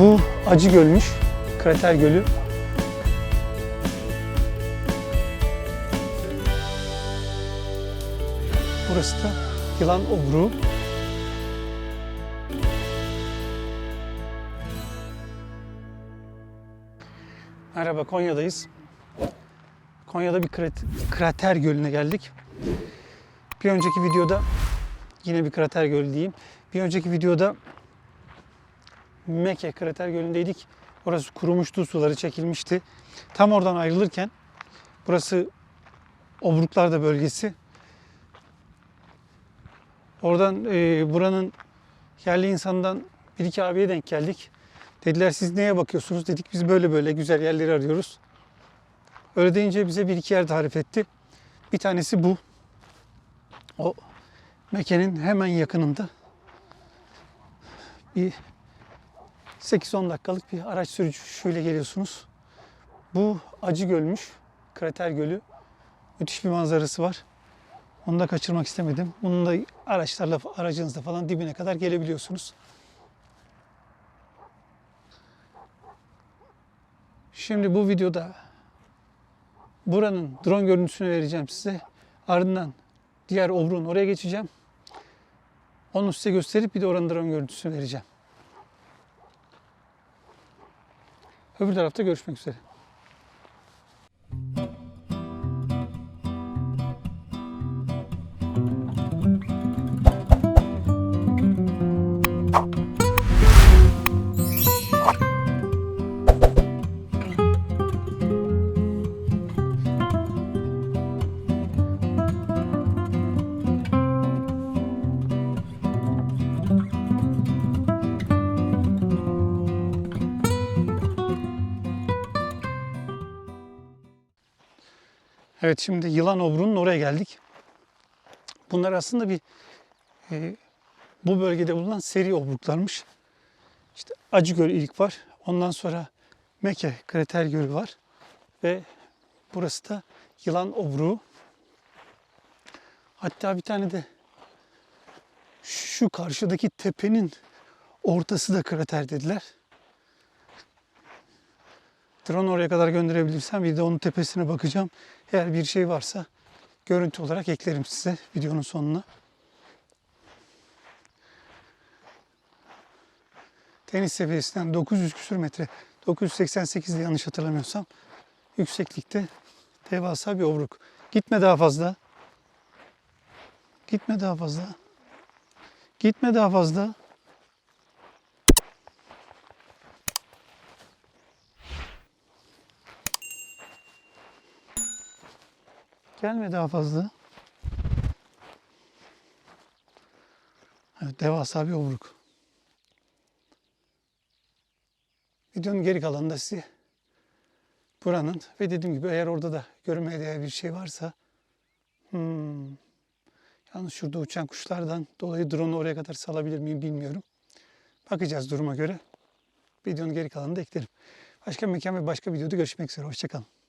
Bu Acı Göl'müş. Krater Gölü. Burası da Yılan Obruğu. Merhaba Konya'dayız. Konya'da bir krat- krater gölüne geldik. Bir önceki videoda yine bir krater gölü diyeyim. Bir önceki videoda Meke krater gölündeydik. Orası kurumuştu, suları çekilmişti. Tam oradan ayrılırken burası Obruklarda bölgesi. Oradan e, buranın yerli insandan bir iki abiye denk geldik. Dediler siz neye bakıyorsunuz? Dedik biz böyle böyle güzel yerleri arıyoruz. Öyle deyince bize bir iki yer tarif etti. Bir tanesi bu. O Mekke'nin hemen yakınında. Bir 8-10 dakikalık bir araç sürüşüyle geliyorsunuz. Bu Acı Göl'müş. Krater Gölü. Müthiş bir manzarası var. Onu da kaçırmak istemedim. Bunun da araçlarla, aracınızla falan dibine kadar gelebiliyorsunuz. Şimdi bu videoda buranın drone görüntüsünü vereceğim size. Ardından diğer obruğun oraya geçeceğim. Onu size gösterip bir de oranın drone görüntüsünü vereceğim. Öbür tarafta görüşmek üzere. Evet şimdi Yılan Obru'nun oraya geldik. Bunlar aslında bir e, bu bölgede bulunan seri obruklarmış. İşte Acıgöl ilk var. Ondan sonra Meke Krater Gölü var. Ve burası da Yılan Obruğu. Hatta bir tane de şu karşıdaki tepenin ortası da krater dediler. Drone oraya kadar gönderebilirsem bir de onun tepesine bakacağım. Eğer bir şey varsa görüntü olarak eklerim size videonun sonuna. Deniz seviyesinden 900 küsür metre, 988 de yanlış hatırlamıyorsam yükseklikte devasa bir obruk. Gitme daha fazla. Gitme daha fazla. Gitme daha fazla. Gelme daha fazla. Evet, devasa bir obruk. Videonun geri kalanında size buranın ve dediğim gibi eğer orada da görmeye değer bir şey varsa hmm, yalnız şurada uçan kuşlardan dolayı drone'u oraya kadar salabilir miyim bilmiyorum. Bakacağız duruma göre. Videonun geri kalanını da eklerim. Başka mekan ve başka videoda görüşmek üzere. Hoşçakalın.